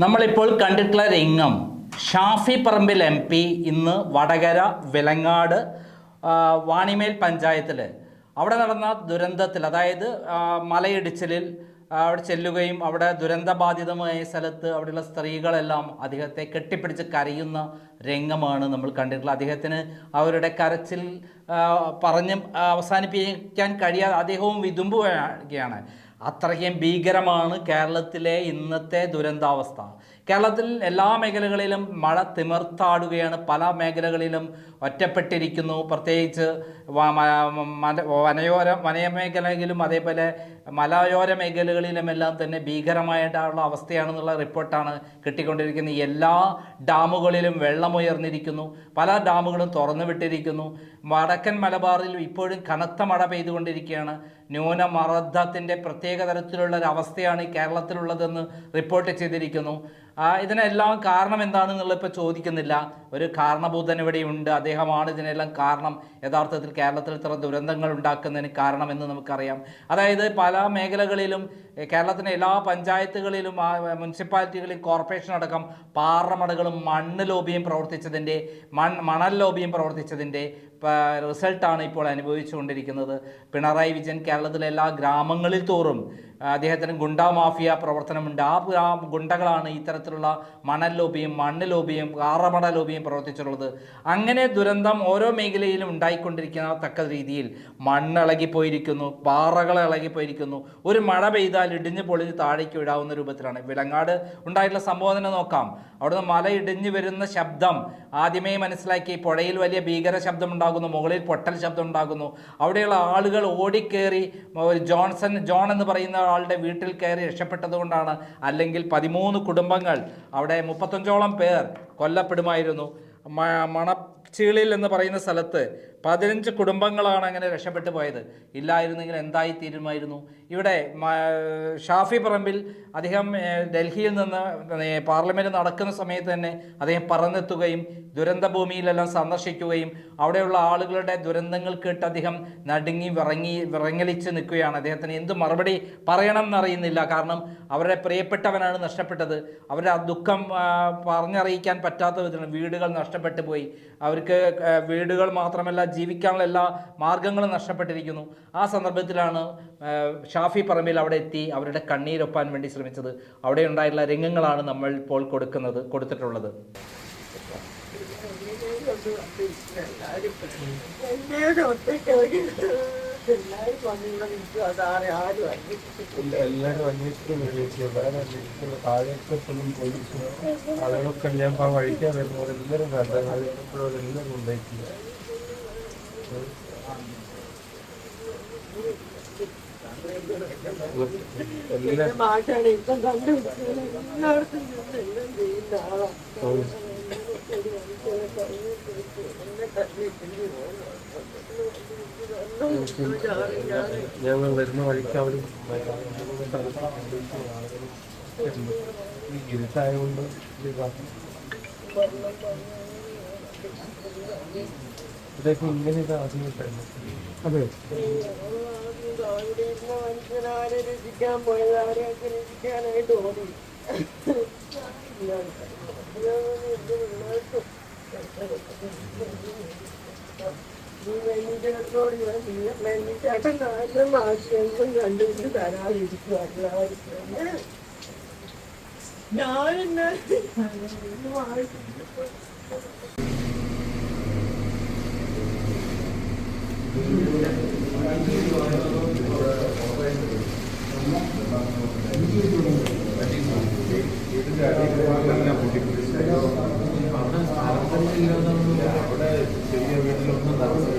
നമ്മളിപ്പോൾ കണ്ടിട്ടുള്ള രംഗം. ഷാഫി പറമ്പിൽ എം പി ഇന്ന് വടകര വിലങ്ങാട് വാണിമേൽ പഞ്ചായത്തിൽ അവിടെ നടന്ന ദുരന്തത്തിൽ അതായത് മലയിടിച്ചിലിൽ അവിടെ ചെല്ലുകയും അവിടെ ദുരന്തബാധിതമായ സ്ഥലത്ത് അവിടെയുള്ള സ്ത്രീകളെല്ലാം അദ്ദേഹത്തെ കെട്ടിപ്പിടിച്ച് കരയുന്ന രംഗമാണ് നമ്മൾ കണ്ടിട്ടുള്ളത്. അദ്ദേഹത്തിന് അവരുടെ കരച്ചിൽ പറഞ്ഞ് അവസാനിപ്പിക്കാൻ കഴിയാതെ അദ്ദേഹവും വിതുമ്പുകയാണ്. അത്രയ്ക്കും ഭീകരമാണ് കേരളത്തിലെ ഇന്നത്തെ ദുരന്താവസ്ഥ. കേരളത്തിൽ എല്ലാ മേഖലകളിലും മഴ തിമിർത്താടുകയാണ്. പല മേഖലകളിലും ഒറ്റപ്പെട്ടിരിക്കുന്നു. പ്രത്യേകിച്ച് വനയോര വനമേഖലയിലും അതേപോലെ മലയോര മേഖലകളിലുമെല്ലാം തന്നെ ഭീകരമായിട്ടുള്ള അവസ്ഥയാണെന്നുള്ള റിപ്പോർട്ടാണ് കിട്ടിക്കൊണ്ടിരിക്കുന്നത്. എല്ലാ ഡാമുകളിലും വെള്ളമുയർന്നിരിക്കുന്നു. പല ഡാമുകളും തുറന്നു വിട്ടിരിക്കുന്നു വടക്കൻ മലബാറിൽ ഇപ്പോഴും കനത്ത മഴ പെയ്തുകൊണ്ടിരിക്കുകയാണ്. ന്യൂനമർദ്ദത്തിന്റെ പ്രത്യേക തരത്തിലുള്ള ഒരു അവസ്ഥയാണ് കേരളത്തിലുള്ളതെന്ന് റിപ്പോർട്ട് ചെയ്തിരിക്കുന്നു. ഇതിനെല്ലാം കാരണം എന്താണെന്നുള്ള ഇപ്പോൾ ചോദിക്കുന്നില്ല. ഒരു കാരണബോധൻ ഇവിടെയുണ്ട്. അദ്ദേഹമാണ് ഇതിനെല്ലാം കാരണം. യഥാർത്ഥത്തിൽ കേരളത്തിൽ ഇത്ര ദുരന്തങ്ങൾ ഉണ്ടാക്കുന്നതിന് കാരണമെന്ന് നമുക്കറിയാം. അതായത് പല മേഖലകളിലും കേരളത്തിന്റെ എല്ലാ പഞ്ചായത്തുകളിലും മുനിസിപ്പാലിറ്റികളിലും കോർപ്പറേഷൻ അടക്കം പാറമടകളും മണ്ണ് ലോബിയും പ്രവർത്തിച്ചതിന്റെ മൺ മണൽ ലോബിയും പ്രവർത്തിച്ചതിന്റെ റിസൾട്ടാണ് ഇപ്പോൾ അനുഭവിച്ചുകൊണ്ടിരിക്കുന്നത്. പിണറായി വിജയൻ കേരളത്തിലെ എല്ലാ ഗ്രാമങ്ങളിൽ തോറും അദ്ദേഹത്തിന് ഗുണ്ടാ മാഫിയ പ്രവർത്തനമുണ്ട്. ആ ഗുണ്ടകളാണ് ഇത്തരത്തിലുള്ള മണൽ ലോബിയും മണ്ണ് ലോബിയും ആറമട ലോബിയും പ്രവർത്തിച്ചിട്ടുള്ളത്. അങ്ങനെ ദുരന്തം ഓരോ മേഖലയിലും ഉണ്ടായിക്കൊണ്ടിരിക്കുന്ന തക്ക രീതിയിൽ മണ്ണ് ഇളകിപ്പോയിരിക്കുന്നു പാറകൾ ഇളകിപ്പോയിരിക്കുന്നു. ഒരു മഴ പെയ്താൽ ഇടിഞ്ഞ് പൊളിഞ്ഞ് താഴേക്ക് വിടാവുന്ന രൂപത്തിലാണ്. വിലങ്ങാട് ഉണ്ടായിട്ടുള്ള സംഭവം തന്നെ നോക്കാം. അവിടുന്ന് മല ഇടിഞ്ഞു വരുന്ന ശബ്ദം ആദ്യമേ മനസ്സിലാക്കി പുഴയിൽ വലിയ ഭീകര ശബ്ദം ഉണ്ടാകുന്നു മുകളിൽ പൊട്ടൽ ശബ്ദം ഉണ്ടാകുന്നു അവിടെയുള്ള ആളുകൾ ഓടിക്കേറി ജോൺസൺ ജോൺ എന്ന് പറയുന്ന ആളുടെ വീട്ടിൽ കയറി രക്ഷപ്പെട്ടതുകൊണ്ടാണ് അല്ലെങ്കിൽ പതിമൂന്ന് കുടുംബങ്ങൾ അവിടെ മുപ്പത്തഞ്ചോളം പേർ കൊല്ലപ്പെടുമായിരുന്നു. മ- മണച്ചീളിൽ എന്ന് പറയുന്ന സ്ഥലത്ത് പതിനഞ്ച് കുടുംബങ്ങളാണ് അങ്ങനെ രക്ഷപ്പെട്ടു പോയത്. ഇല്ലായിരുന്നെങ്കിൽ എന്തായി തീരുമായിരുന്നു? ഇവിടെ ഷാഫി പറമ്പിൽ അദ്ദേഹം ഡൽഹിയിൽ നിന്ന് പാർലമെന്റ് നടക്കുന്ന സമയത്ത് തന്നെ അദ്ദേഹം പറന്നെത്തുകയും ദുരന്ത ഭൂമിയിലെല്ലാം സന്ദർശിക്കുകയും അവിടെയുള്ള ആളുകളുടെ ദുരന്തങ്ങൾ കേട്ട് അദ്ദേഹം നടുങ്ങി വിറങ്ങി വിറങ്ങലിച്ച് നിൽക്കുകയാണ്. അദ്ദേഹത്തിന് എന്ത് മറുപടി പറയണം എന്നറിയുന്നില്ല കാരണം അവരുടെ പ്രിയപ്പെട്ടവനാണ് നഷ്ടപ്പെട്ടത്. അവരുടെ ആ ദുഃഖം പറഞ്ഞറിയിക്കാൻ പറ്റാത്ത വിധത്തിൽ വീടുകൾ നഷ്ടപ്പെട്ടു പോയി. അവർക്ക് വീടുകൾ മാത്രമല്ല ജീവിക്കാനുള്ള എല്ലാ മാർഗങ്ങളും നഷ്ടപ്പെട്ടിരിക്കുന്നു. ആ സന്ദർഭത്തിലാണ് ഷാഫി പറമ്പിൽ അവിടെ എത്തി അവരുടെ കണ്ണീരൊപ്പാൻ വേണ്ടി ശ്രമിച്ചത്. അവിടെ ഉണ്ടായിട്ടുള്ള രംഗങ്ങളാണ് നമ്മൾ ഇപ്പോൾ കൊടുക്കുന്നത് കൊടുത്തിട്ടുള്ളത്. എല്ലാവരും എല്ലാവരും അന്വേഷിക്കും താഴേക്ക് എപ്പോഴും പോലീസ് ആളുകളൊക്കെ ഞാൻ ആ വഴിക്കാൻ വരുമ്പോൾ എല്ലാവരും കണ്ടപ്പോഴും എല്ലാവരും ഉണ്ടായിട്ടില്ല എല്ലാവരും ഞങ്ങൾ വരുന്ന വഴിക്ക് അവർ ഈ ഇരുട്ടായതുകൊണ്ട് ഇതൊക്കെ ഇങ്ങനെ ഇത് ആദ്യമായിട്ടായിരുന്നു അതെ മനുഷ്യനാരെ രചിക്കാൻ പോയത് അവരെയൊക്കെ രചിക്കാനായിട്ട് ഓടി നീ വെല്ലിച്ചേട്ടനോട് ഞാൻ വെല്ലിച്ചേട്ടൻ നല്ല മാഷിയെന്നും കണ്ടുപിടിച്ച് തരാതിരിക്കുക ഞാനെന്നാ അവിടെ സ്ഥലങ്ങളില്ലാതെ Obrigado.